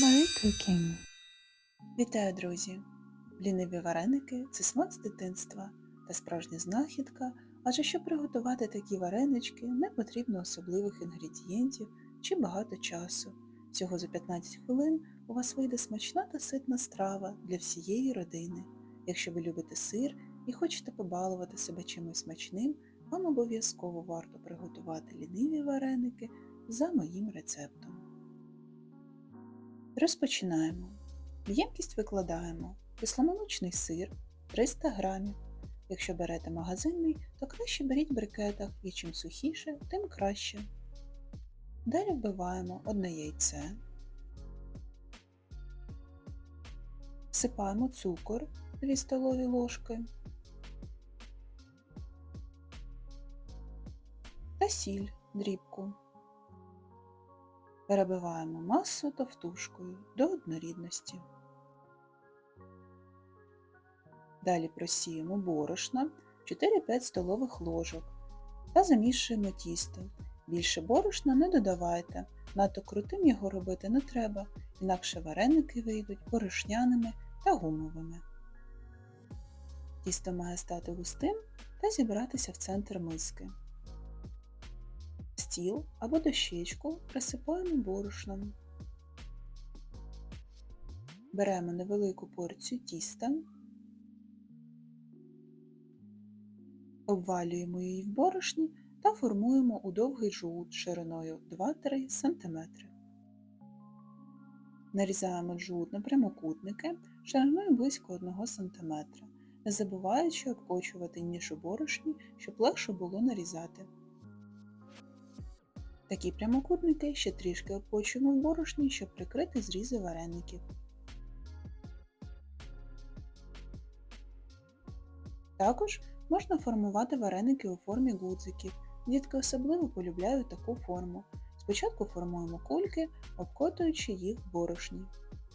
Marie Cooking. Вітаю, друзі! Ліниві вареники це смак з дитинства та справжня знахідка, адже щоб приготувати такі варенички, не потрібно особливих інгредієнтів чи багато часу. Всього за 15 хвилин у вас вийде смачна та ситна страва для всієї родини. Якщо ви любите сир і хочете побалувати себе чимось смачним, вам обов'язково варто приготувати ліниві вареники за моїм рецептом. Розпочинаємо. В ємкість викладаємо кисломолочний сир 300 грамів. Якщо берете магазинний, то краще беріть в брикетах і чим сухіше, тим краще. Далі вбиваємо одне яйце. Всипаємо цукор 2 столові ложки та сіль дрібку. Перебиваємо масу товтушкою до однорідності. Далі просіємо борошна 4-5 столових ложок та замішуємо тісто. Більше борошна не додавайте, надто крутим його робити не треба, інакше вареники вийдуть борошняними та гумовими. Тісто має стати густим та зібратися в центр миски. Стіл або дощечку присипаємо борошном. Беремо невелику порцію тіста, обвалюємо її в борошні та формуємо у довгий жгут шириною 2-3 см. Нарізаємо жгут на прямокутники шириною близько 1 см, не забуваючи обкочувати ніж у борошні, щоб легше було нарізати. Такі прямокутники ще трішки обкочуємо в борошні, щоб прикрити зрізи вареників. Також можна формувати вареники у формі гудзиків. Дітки особливо полюбляють таку форму. Спочатку формуємо кульки, обкотуючи їх в борошні.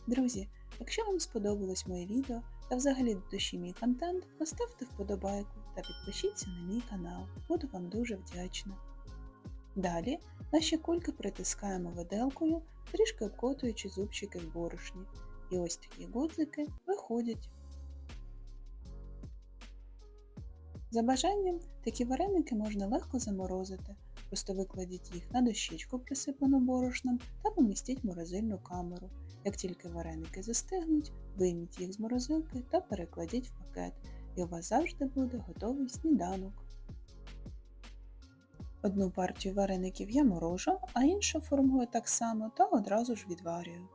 Друзі, якщо вам сподобалось моє відео та взагалі до душі мій контент, поставте вподобайку та підпишіться на мій канал. Буду вам дуже вдячна. Далі наші кульки притискаємо виделкою, трішки обкотуючи зубчики в борошні. І ось такі гудзики виходять. За бажанням, такі вареники можна легко заморозити. Просто викладіть їх на дощечку, присипану борошном, та помістіть в морозильну камеру. Як тільки вареники застигнуть, вийміть їх з морозилки та перекладіть в пакет, і у вас завжди буде готовий сніданок. Одну партію вареників я морожу, а іншу формую так само та одразу ж відварюю.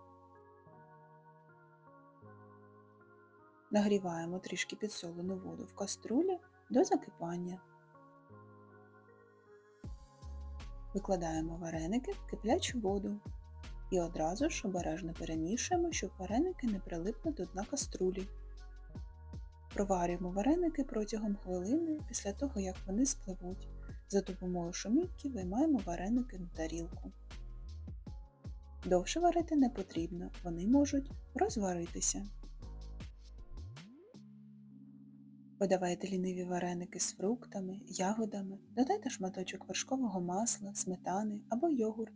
Нагріваємо трішки підсолену воду в каструлі до закипання. Викладаємо вареники в киплячу воду і одразу ж обережно перемішуємо, щоб вареники не прилипли до дна каструлі. Проварюємо вареники протягом хвилини після того, як вони спливуть. За допомогою шумівки виймаємо вареники на тарілку. Довше варити не потрібно, вони можуть розваритися. Подавайте ліниві вареники з фруктами, ягодами, додайте шматочок вершкового масла, сметани або йогурт.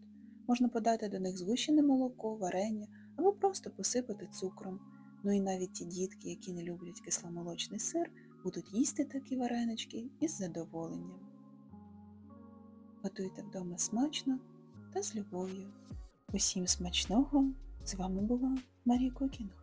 Можна подати до них згущене молоко, варення або просто посипати цукром. Ну і навіть ті дітки, які не люблять кисломолочний сир, будуть їсти такі варенички із задоволенням. Готуйте вдома смачно та з любов'ю. Усім смачного! З вами була Марія Кокінг.